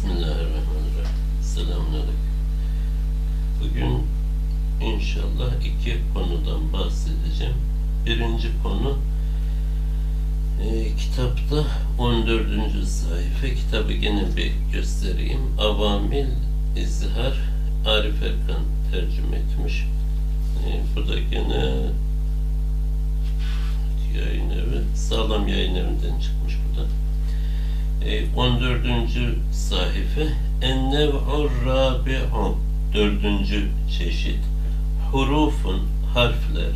Bismillahirrahmanirrahim. Selamünaleyküm. Bugün inşallah iki konudan bahsedeceğim. Birinci konu e, kitapta 14. sayfa kitabı gene bir göstereyim. Avamil İzhar Arif Erkan tercüme etmiş. E, bu da gene yayın evi, sağlam yayın evinden çıkmış bu da. E, 14. sayfa Ennev'ur rabi'u dördüncü çeşit hurufun harfler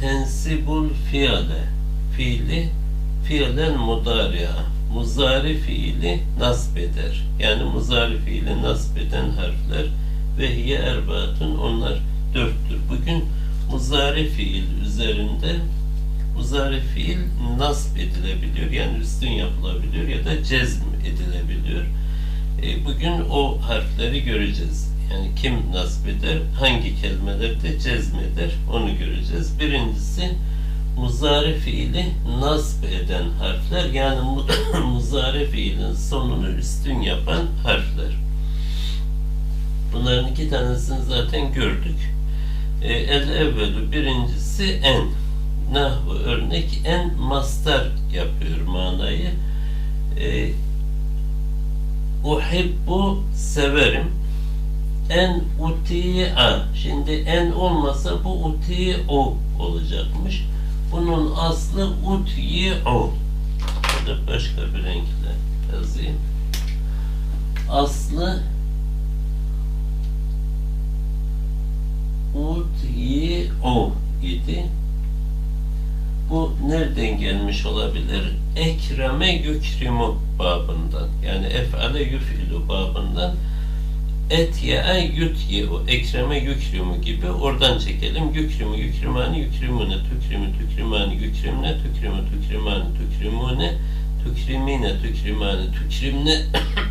tensibul fiile fiili fiilen mudari'a muzari fiili nasb eder. Yani muzari fiili nasb eden harfler ve hiye erbaatun onlar dörttür. Bugün muzari fiil üzerinde muzari fiil nasb edilebiliyor. Yani üstün yapılabiliyor ya da cezm edilebiliyor. E, bugün o harfleri göreceğiz. Yani kim nasb eder, hangi kelimelerde cezmeder onu göreceğiz. Birincisi muzari fiili nasb eden harfler yani mu- muzari fiilin sonunu üstün yapan harfler. Bunların iki tanesini zaten gördük. E, el evvelu birincisi en. Nahvu örnek en mastar yapıyor manayı. E, uhibbu severim. En uti'a. Şimdi en olmasa bu uti'u olacakmış. Bunun aslı utyi'u. Burada başka bir renkle yazayım. Aslı utyi'u idi. Bu nereden gelmiş olabilir? Ekreme yükrimu babından. Yani efale yüfilu babından et ye yutyi'u ekreme yükrimu gibi oradan çekelim. Yükrimu yükrimani yükrimune tükrimu tükrimani yükrimne tükrimu tükrimani tükrimune tükrimine tükrimani tükrimne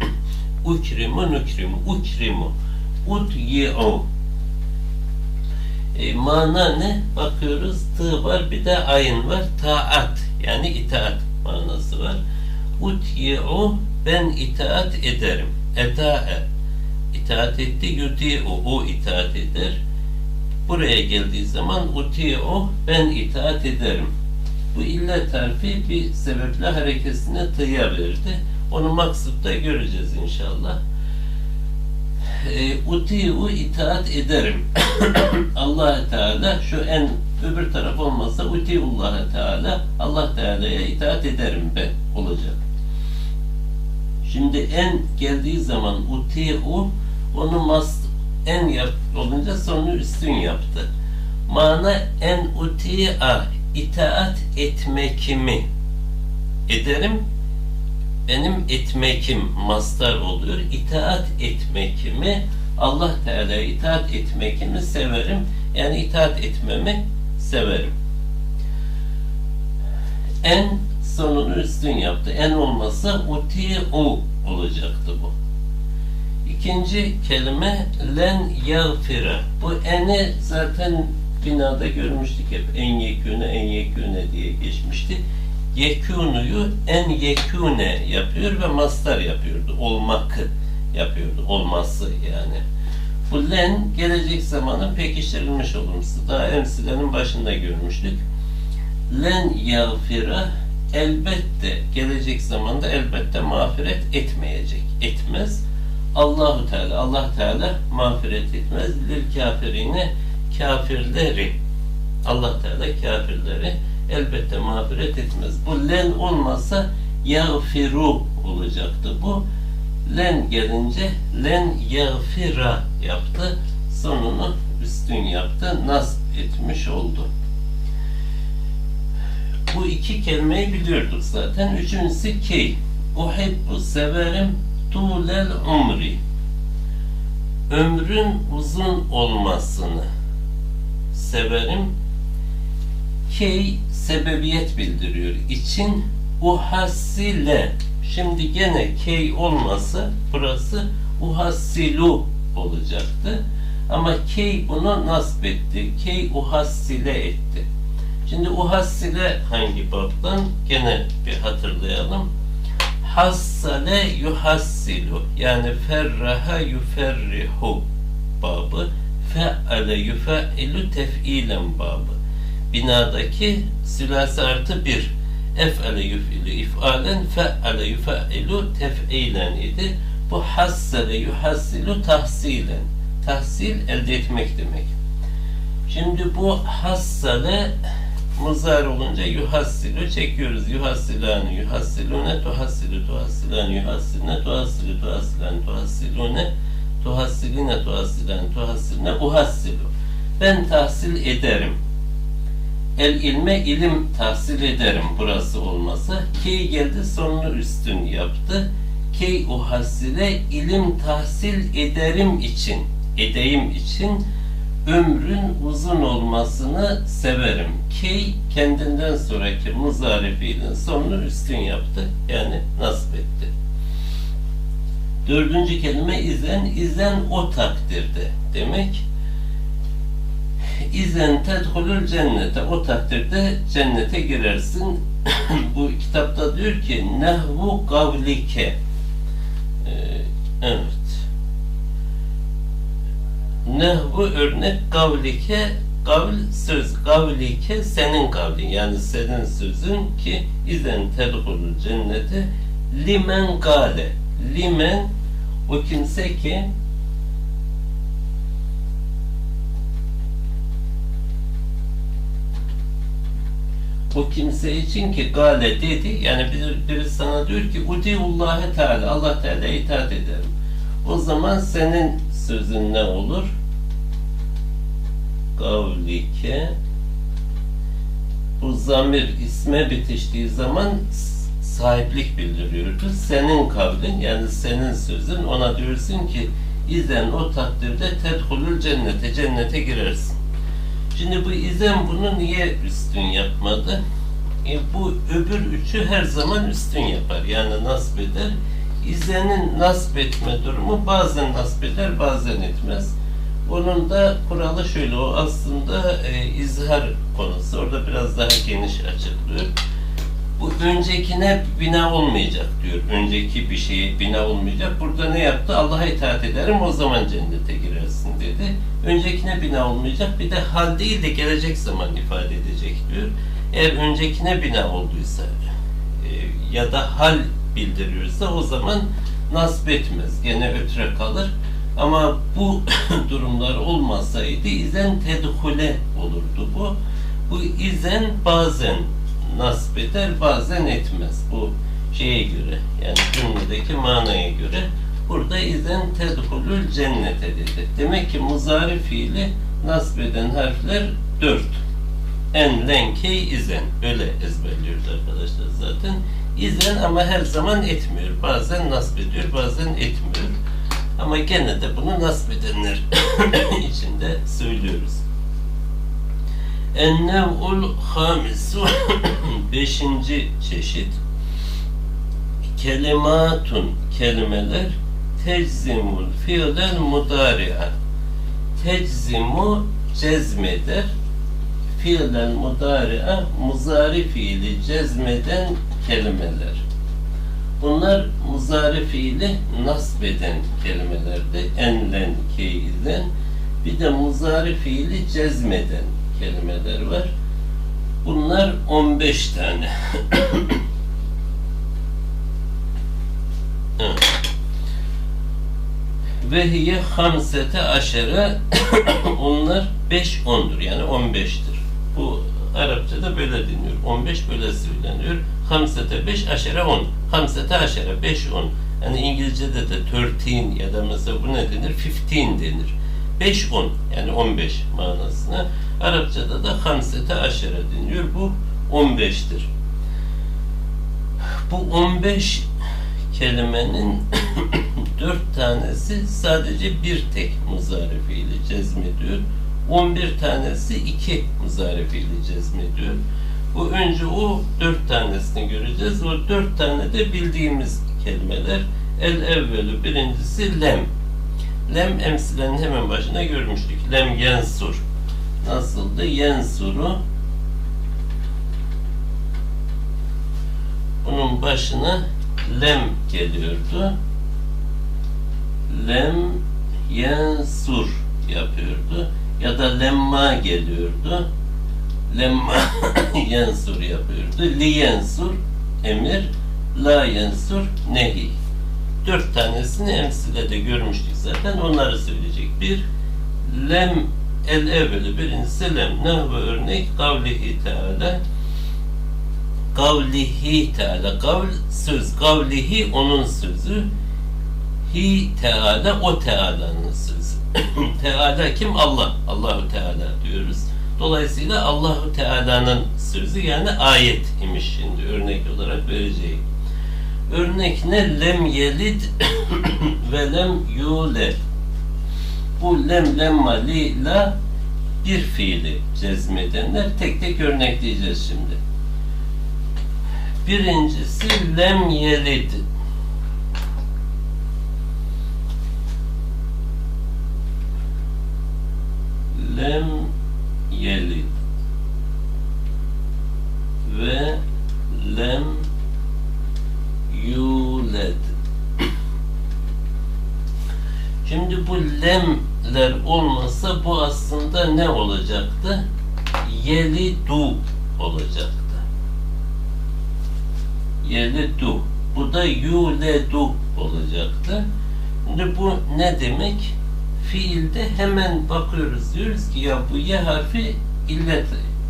ukrimu nukrimu ukrimu utyi'u e, mana ne? Bakıyoruz tı var bir de ayın var. Taat yani itaat manası var. Utyi'u ben itaat ederim. Eta'e itaat etti. Yuti'u o itaat eder. Buraya geldiği zaman uti'u ben itaat ederim. Bu illet harfi bir sebeple harekesine tıya verdi. Onu maksutta göreceğiz inşallah uti'u itaat ederim. allah Teala şu en öbür taraf olmasa uti'ullah Teala Allah Teala'ya itaat ederim ben olacak. Şimdi en geldiği zaman uti'u onu mas en yap olunca sonu üstün yaptı. Mana en uti'a itaat etmekimi ederim benim etmekim mastar oluyor. İtaat etmekimi Allah Teala'ya itaat etmekimi severim. Yani itaat etmemi severim. En sonunu üstün yaptı. En olmasa uti'u olacaktı bu. İkinci kelime len yağfira. Bu eni zaten binada görmüştük hep. En yekûne, en yekûne diye geçmişti yekûnuyu en yekûne yapıyor ve mastar yapıyordu. Olmakı yapıyordu. Olması yani. Bu len gelecek zamanın pekiştirilmiş olumsuzu. Daha emsilerin başında görmüştük. Len yağfira elbette gelecek zamanda elbette mağfiret etmeyecek. Etmez. Allahu Teala Allah Teala mağfiret etmez. Lil kafirine kafirleri Allah Teala kafirleri elbette mağfiret etmez. Bu len olmasa yağfiru olacaktı. Bu len gelince len yağfira yaptı. Sonunu üstün yaptı. Nasb etmiş oldu. Bu iki kelimeyi biliyorduk zaten. Üçüncüsü key. Uhibbu severim tulel umri. Ömrün uzun olmasını severim. Key sebebiyet bildiriyor. İçin uhassile. Şimdi gene key olmasa burası uhassilu olacaktı. Ama key bunu nasb etti. Key uhassile etti. Şimdi uhassile hangi babdan? Gene bir hatırlayalım. Hassale yuhassilu yani ferraha yuferrihu babı fe'ale yufe'ilu tef'ilen babı binadaki sülasi artı bir ef'ale yuf'ilu if'alen fe'ale yufe'ilu tef'ilen idi bu hassale yuhassilu tahsilen tahsil elde etmek demek şimdi bu hassale muzar olunca yuhassilu çekiyoruz. Yuhassilani, yuhassilune, tuhassilu, tuhassilan, yuhassilne, tuhassilu, tuhassilan, tuhassilune, tuhassiline, tuhassilan, tuhassilne, uhassilu. Ben tahsil ederim. El ilme ilim tahsil ederim burası olmasa. Key geldi sonunu üstün yaptı. Key uhassile ilim tahsil ederim için, edeyim için ömrün uzun olmasını severim. Key kendinden sonraki muzari fiilin sonunu üstün yaptı. Yani nasip etti. Dördüncü kelime izen. İzen o takdirde demek. İzen tedhulül cennete. O takdirde cennete girersin. Bu kitapta diyor ki nehvu kavlike. Ee, evet. Nehvu örnek kavlike kavl söz kavlike senin kavlin yani senin sözün ki izen tedhulul cennete limen gale limen o kimse ki o kimse için ki gale dedi yani bir, biri sana diyor ki udiullahi teala Allah Teala itaat ederim o zaman senin sözün ne olur? Kavlike bu zamir isme bitiştiği zaman sahiplik bildiriyordu. Senin kavlin yani senin sözün ona diyorsun ki izen o takdirde tedhulül cennete cennete girersin. Şimdi bu izen bunu niye üstün yapmadı? E, bu öbür üçü her zaman üstün yapar. Yani nasip eder. İzenin nasip etme durumu bazen nasip eder, bazen etmez. Onun da kuralı şöyle, o aslında e, izhar konusu. Orada biraz daha geniş açıklıyor. Bu öncekine bina olmayacak diyor. Önceki bir şeye bina olmayacak. Burada ne yaptı? Allah'a itaat ederim o zaman cennete girersin dedi. Öncekine bina olmayacak. Bir de hal değil de gelecek zaman ifade edecek diyor. Eğer öncekine bina olduysa e, ya da hal bildiriyorsa o zaman nasip etmez. Gene ötre kalır. Ama bu durumlar olmasaydı izen tedhule olurdu bu. Bu izen bazen nasip eder bazen etmez. Bu şeye göre yani cümledeki manaya göre burada izen tedhulül cennete dedi. Demek ki muzari fiili nasip eden harfler dört. En, len, key, izen. Öyle ezberliyoruz arkadaşlar zaten. İzen ama her zaman etmiyor. Bazen nasip ediyor, bazen etmiyor. Ama gene de bunu nasip edenler içinde söylüyoruz. Ennev'ul hamisu beşinci çeşit kelimatun kelimeler teczimul fiilel mudari'a teczimu cezmeder fiilen mudari'a muzari fiili cezmeden kelimeler. Bunlar muzari fiili nasbeden kelimelerdi. Enlen, keyden. Bir de muzari fiili cezmeden kelimeler var. Bunlar 15 tane. Ve hiye hamsete aşere onlar 5 ondur yani 15'tir. Bu Arapçada böyle deniyor. 15 böyle söyleniyor. Hamsete 5 aşere 10. Hamsete aşere 5 10. Yani İngilizce'de de 13 ya da mesela bu ne denir? 15 denir. 5 10 yani 15 manasına. Arapçada da hamsete aşere deniyor. Bu 15'tir. Bu 15 kelimenin dört tanesi sadece bir tek muzari fiili cezmediyor. 11 tanesi iki muzari fiili cezmediyor. Bu önce o dört tanesini göreceğiz. O dört tane de bildiğimiz kelimeler. El evvelü birincisi lem. Lem emsilenin hemen başına görmüştük. Lem yensur. Nasıldı? Yensuru bunun başına lem geliyordu. Lem yensur yapıyordu. Ya da lemma geliyordu. Lemma yensur yapıyordu. Li yensur emir, la yensur nehi. Dört tanesini emsile de görmüştük zaten. Onları söyleyecek. Bir, lem el evveli birincisi lem. Ne? Bu örnek? Kavlihi teala. Kavlihi teala. Kavl söz. Kavlihi onun sözü. Hi teala o teala'nın sözü. Teala kim? Allah. Allahu Teala diyoruz. Dolayısıyla Allahu Teala'nın sözü yani ayet imiş. Şimdi örnek olarak vereceğim. Örnek ne? Lem yelid ve lem yule bu lem lemma li la bir fiili cezmedenler tek tek örnekleyeceğiz şimdi Birincisi lem yelid. Lem yelid. Ve lem yuled. Şimdi bu lemler olmasa bu aslında ne olacaktı? Yelidu olacaktı yeledu. Bu da yuledu olacaktı. Şimdi bu ne demek? Fiilde hemen bakıyoruz diyoruz ki ya bu ye harfi illet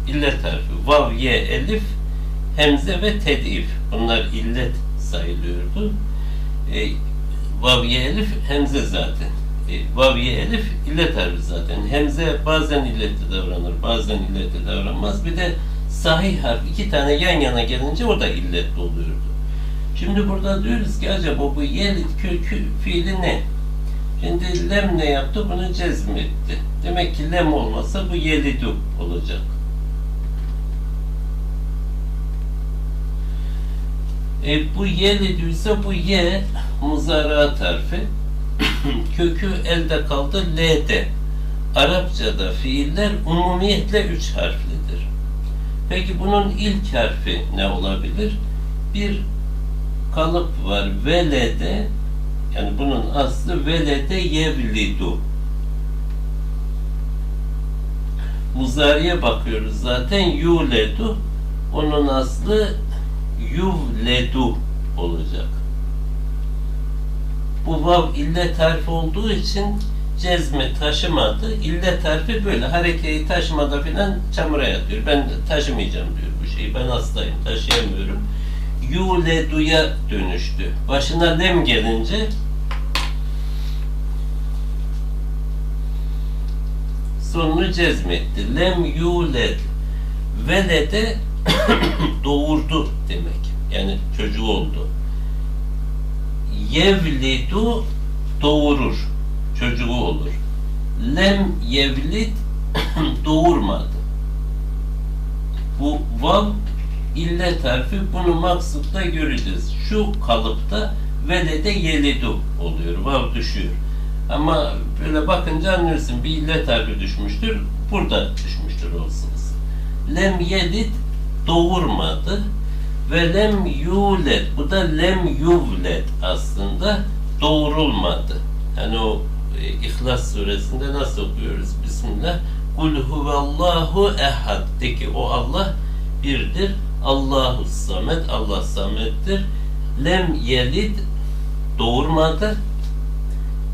illet harfi. Vav, ye, elif, hemze ve tedif. Bunlar illet sayılıyordu. E, vav, ye, elif, hemze zaten. E, vav, ye, elif illet harfi zaten. Hemze bazen illetli davranır, bazen illetli davranmaz. Bir de sahih harf iki tane yan yana gelince o da illetli oluyordu. Şimdi burada diyoruz ki acaba bu yelit kökü fiili ne? Şimdi lem ne yaptı? Bunu cezmetti. Demek ki lem olmasa bu yelidu olacak. E, bu yelidu ise bu ye muzara harfi. Kökü elde kaldı L'de. Arapçada fiiller umumiyetle üç harflidir. Peki bunun ilk harfi ne olabilir? Bir kalıp var. Velede yani bunun aslı velede yevlidu. Muzariye bakıyoruz zaten yuledu. Onun aslı yuvledu olacak. Bu vav illet harfi olduğu için cezme taşımadı. İllet harfi böyle harekeyi taşımada filan çamura yatıyor. Ben taşımayacağım diyor bu şeyi. Ben hastayım, taşıyamıyorum. Yuledu'ya dönüştü. Başına lem gelince sonunu cezmetti. Lem yuled velede doğurdu demek. Yani çocuğu oldu. Yevlidu doğurur çocuğu olur. Lem yevlid doğurmadı. Bu vav illet harfi bunu maksutta göreceğiz. Şu kalıpta velede yelidu oluyor. Vav düşüyor. Ama böyle bakınca anlıyorsun bir illet harfi düşmüştür. Burada düşmüştür olsunuz. Lem yelid doğurmadı ve lem yuled bu da lem yuvled aslında doğurulmadı. Yani o e, İhlas suresinde nasıl okuyoruz? Bismillah. Kul huvallahu ehad. De ki o Allah birdir. Allahu samet. Allah samettir. Lem yelid doğurmadı.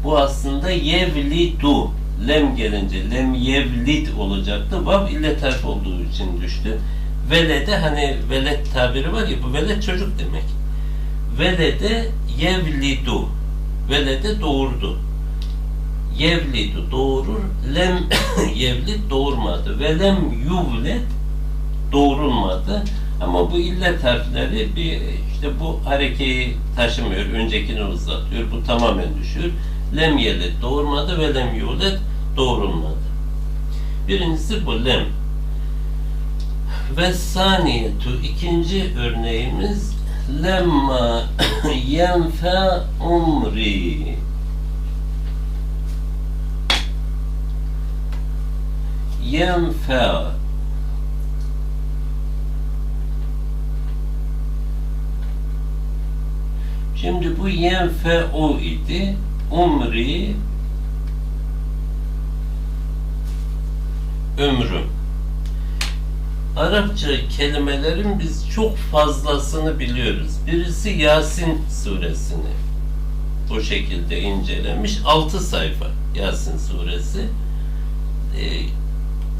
Bu aslında yevlidu. Lem gelince lem yevlid olacaktı. Vav ile terf olduğu için düştü. Velede hani velet tabiri var ya bu velet çocuk demek. Velede yevlidu. Velede doğurdu yevlidu doğurur, lem yevlid doğurmadı ve lem yuvled doğurulmadı. Ama bu illet harfleri bir işte bu harekeyi taşımıyor, öncekini uzatıyor. Bu tamamen düşüyor. Lem yelid doğurmadı ve lem yuvled doğurulmadı. Birincisi bu lem. Ve saniyetu ikinci örneğimiz lemma yenfe umri yenfe Şimdi bu yenfe o idi. Umri ömrüm. Arapça kelimelerin biz çok fazlasını biliyoruz. Birisi Yasin suresini bu şekilde incelemiş. 6 sayfa Yasin suresi. Ee,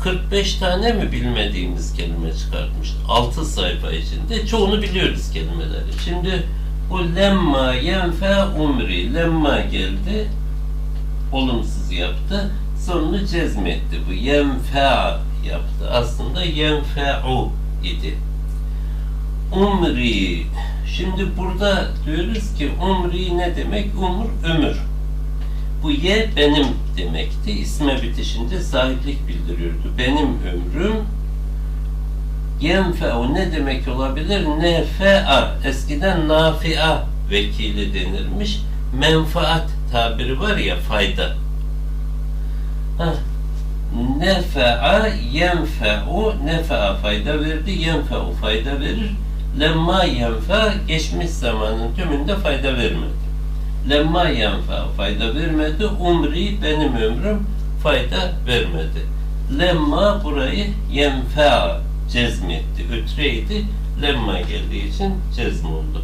45 tane mi bilmediğimiz kelime çıkartmış? 6 sayfa içinde. Çoğunu biliyoruz kelimeleri. Şimdi bu lemma yenfe umri. Lemma geldi. Olumsuz yaptı. Sonunu cezmetti. Bu yenfea yaptı. Aslında yenfe'u idi. Umri. Şimdi burada diyoruz ki umri ne demek? Umur, ömür. Bu ye benim demekti. İsme bitişinde sahiplik bildiriyordu. Benim ömrüm yenfe'u ne demek olabilir? Nefe'a. Eskiden nafi'a vekili denirmiş. Menfaat tabiri var ya fayda. Heh. Nefe'a yenfe'u nefe'a fayda verdi. Yenfe'u fayda verir. Lemma yenfe geçmiş zamanın tümünde fayda vermedi. Lemma yenfe fayda vermedi. Umri benim ömrüm fayda vermedi. Lemma burayı yenfe cezmetti. Ötreydi. Lemma geldiği için cezm oldu.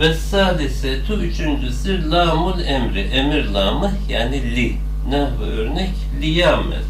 Ve salisetu üçüncüsü lamul emri. Emir lamı yani li. Ne örnek? Liyamel.